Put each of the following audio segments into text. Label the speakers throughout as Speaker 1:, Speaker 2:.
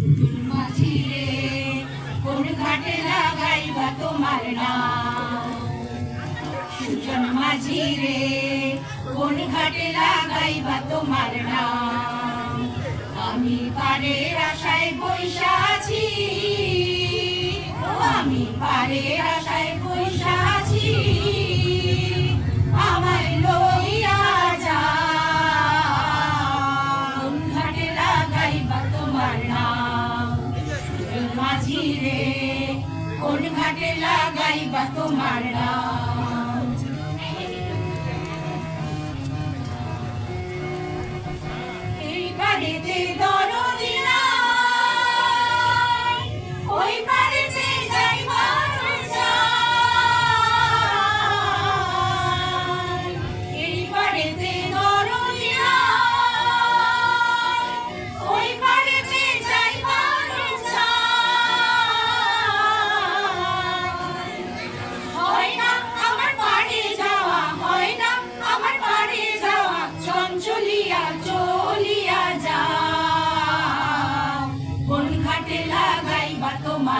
Speaker 1: রে কোন ঘাটে লাগাইবা তোমার নাম? মাঝি রে কোন ঘাটে লাগাইবা তোমার নাম? আমি পারের আশায় বৈশা আছি আমি পারের আশায় বৈশা আছি। কোন ঘাটে লাগাইবা তোমার নাম।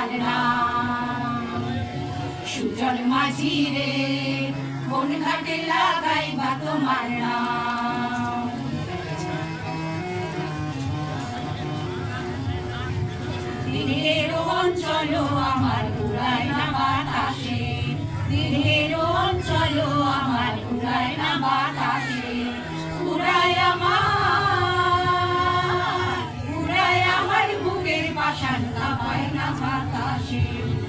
Speaker 1: তোমার নাম সুজন মাঝি রে কোন ঘাটে লাগাইবা তোমার নাম। দিনের অঞ্চল আমার উড়ায় না বাতাসে। দিনের অঞ্চল আমার উড়ায় না বাতাসে। উড়ায় আমার উড়ায় আমার বুকের পাশান কাঁপায় না বাতাসে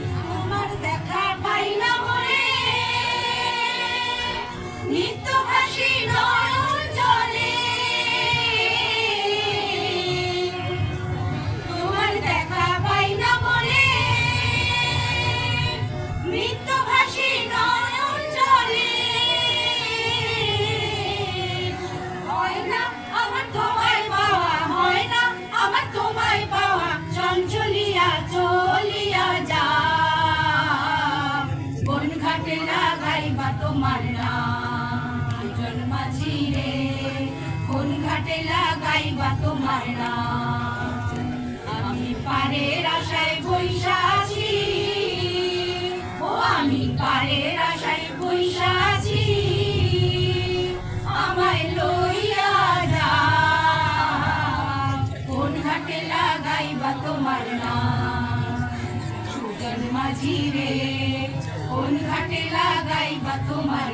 Speaker 1: কোন ঘাটে লাগাইবা তোমার নাম আমি পারের আশায় বৈশা আছি। ও, আমি পারের আশায় বৈশা আছি। আমায় লইয়া যা। কোন ঘাটে লাগাইবা তোমার নাম সুজন মাঝি রে কোন ঘাটে লাগাইবা তোমার